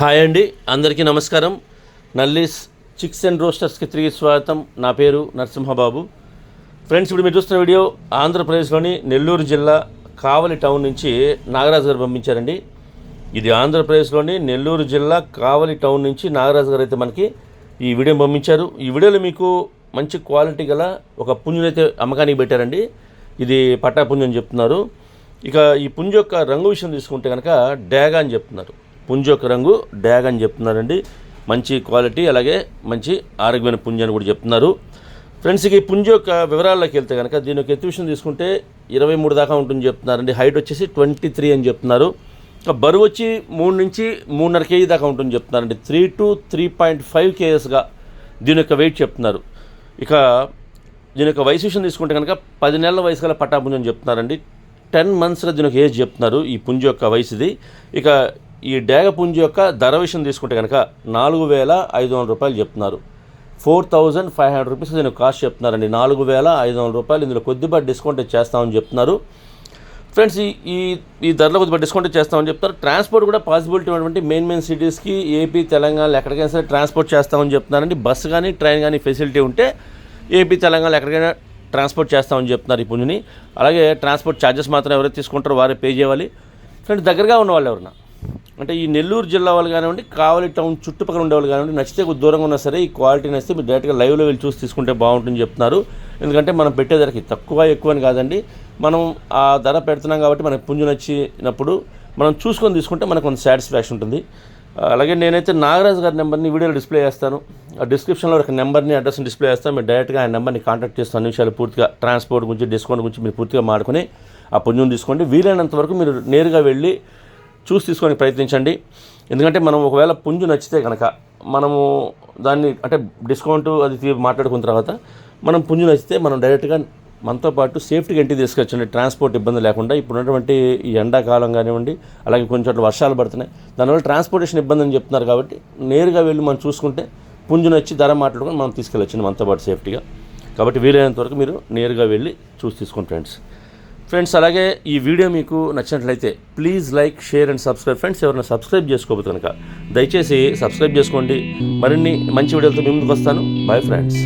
Hi అండి అందరికీ నమస్కారం. నల్లీస్ చిక్స్ అండ్ రోస్టర్స్కి తిరిగి స్వాగతం. నా పేరు నరసింహబాబు. ఫ్రెండ్స్ ఇప్పుడు మీరు చూస్తున్న వీడియో ఆంధ్రప్రదేశ్లోని నెల్లూరు జిల్లా కావలి టౌన్ నుంచి నాగరాజు గారు పంపించారండి. ఇది ఆంధ్రప్రదేశ్లోని నెల్లూరు జిల్లా కావలి టౌన్ నుంచి నాగరాజు గారు అయితే మనకి ఈ వీడియో పంపించారు. ఈ వీడియోలో మీకు మంచి క్వాలిటీ గల ఒక పుంజునైతే అమ్మకానికి పెట్టారండి. ఇది పట్టాపుంజు అని చెప్తున్నారు. ఇక ఈ పుంజు యొక్క రంగు విషయం తీసుకుంటే కనుక డ్యాగా అని చెప్తున్నారు. పుంజు యొక్క రంగు డ్యాగ్ అని చెప్తున్నారండి. మంచి క్వాలిటీ అలాగే మంచి ఆరోగ్యమైన పుంజు అని కూడా చెప్తున్నారు. ఫ్రెండ్స్ ఈ పుంజు యొక్క వివరాల్లోకి వెళ్తే కనుక దీని యొక్క ఎత్తు విషయం తీసుకుంటే ఇరవై మూడు దాకా ఉంటుంది చెప్తున్నారండి. హైట్ వచ్చేసి ట్వంటీ త్రీ అని చెప్తున్నారు. బరువు వచ్చి మూడు నుంచి మూడున్నర కేజీ దాకా ఉంటుంది చెప్తున్నారండి. Three to three point five కేజెస్గా దీని యొక్క వెయిట్ చెప్తున్నారు. ఇక దీని యొక్క వయసు విషయం తీసుకుంటే కనుక పది నెలల వయసు గల పట్టాపుంజు అని చెప్తున్నారండి. టెన్ మంత్స్లో దీనికి ఏజ్ చెప్తున్నారు ఈ పుంజు యొక్క వయసుది. ఇక ఈ డేగ పుంజు యొక్క ధర విషయం తీసుకుంటే కనుక నాలుగు వేల ఐదు వందల రూపాయలు చెప్తున్నారు. Four thousand five hundred rupees దీని కాస్ట్ చెప్తున్నారండి. నాలుగు వేల ఐదు వందల రూపాయలు ఇందులో కొద్దిపాటి డిస్కౌంట్ చేస్తామని చెప్తున్నారు. ఫ్రెండ్స్ ఈ ఈ ఈ ధరలో కొద్దిగా డిస్కౌంట్ చేస్తామని చెప్తారు ట్రాన్స్పోర్ట్ కూడా పాసిబిలిటీ ఉన్నటువంటి మెయిన్ మెయిన్ సిటీస్కి ఏపీ తెలంగాణ ఎక్కడికైనా సరే ట్రాన్స్పోర్ట్ చేస్తామని చెప్తున్నారండి. బస్సు కానీ ట్రైన్ కానీ ఫెసిలిటీ ఉంటే ఏపీ తెలంగాణ ఎక్కడికైనా ట్రాన్స్పోర్ట్ చేస్తామని చెప్తున్నారు ఈ పుంజుని అలాగే ట్రాన్స్పోర్ట్ ఛార్జెస్ మాత్రం ఎవరైతే తీసుకుంటారో వారే పే చేయాలి. ఫ్రెండ్ దగ్గరగా ఉన్న వాళ్ళు ఎవరన్నా? అంటే ఈ నెల్లూరు జిల్లా వాళ్ళు కానివ్వండి కావలి టౌన్ చుట్టుపక్కల ఉండేవాళ్ళు కానివ్వండి నచ్చితే కొద్ది దూరంగా ఉన్నా సరే ఈ క్వాలిటీ నచ్చితే మీరు డైరెక్ట్గా లైవ్లో వెళ్ళి చూసి తీసుకుంటే బాగుంటుందని చెప్తున్నారు. ఎందుకంటే మనం పెట్టే ధరకి తక్కువ ఎక్కువ అని కాదండి. మనం ఆ ధర పెడుతున్నాం కాబట్టి మనకు పుంజు నచ్చినప్పుడు మనం చూసుకొని తీసుకుంటే మనకు కొంత సాటిస్ఫాక్షన్ ఉంటుంది. అలాగే నేనైతే నాగరాజు గారి నెంబర్ని వీడియోలో డిస్ప్లే చేస్తాను. ఆ డిస్క్రిప్షన్లో ఒక నెంబర్ని అడ్రస్ని డిస్ప్లే చేస్తాను. మీరు డైరెక్ట్గా ఆ నెంబర్ని కాంటాక్ట్ చేస్తాను అన్ని విషయాలు పూర్తిగా ట్రాన్స్పోర్ట్ గురించి డిస్కౌంట్ గురించి మీరు పూర్తిగా మాడుకొని ఆ పుంజుని తీసుకోండి. వీలైనంత వరకు మీరు నేరుగా వెళ్ళి చూసి తీసుకోవడానికి ప్రయత్నించండి. ఎందుకంటే మనం ఒకవేళ పుంజు నచ్చితే కనుక మనము దాన్ని అంటే డిస్కౌంట్ అది తీ- మాట్లాడుకున్న తర్వాత మనం పుంజు నచ్చితే మనం డైరెక్ట్గా మనతో పాటు సేఫ్టీగా ఇంటికి తీసుకొచ్చండి ట్రాన్స్పోర్ట్ ఇబ్బంది లేకుండా ఇప్పుడు ఉన్నటువంటి ఈ ఎండాకాలం కానివ్వండి అలాగే కొంచెం చోట్ల వర్షాలు పడుతున్నాయి. దానివల్ల ట్రాన్స్పోర్టేషన్ ఇబ్బంది అని చెప్తున్నారు కాబట్టి నేరుగా వెళ్ళి మనం చూసుకుంటే పుంజునొచ్చి ధర మాట్లాడుకొని మనం తీసుకెళ్ళొచ్చండి మనతో పాటు సేఫ్టీగా. కాబట్టి వీలైనంత వరకు మీరు నేరుగా వెళ్ళి చూసి తీసుకోండి ఫ్రెండ్స్. ఫ్రెండ్స్ అలాగే ఈ వీడియో మీకు నచ్చినట్లయితే please like share and subscribe. Friends ఎవరైనా సబ్స్క్రైబ్ చేసుకోబోతు కనుక దయచేసి సబ్స్క్రైబ్ చేసుకోండి. మరిన్ని మంచి వీడియోలతో మీ ముందుకు వస్తాను. Bye friends.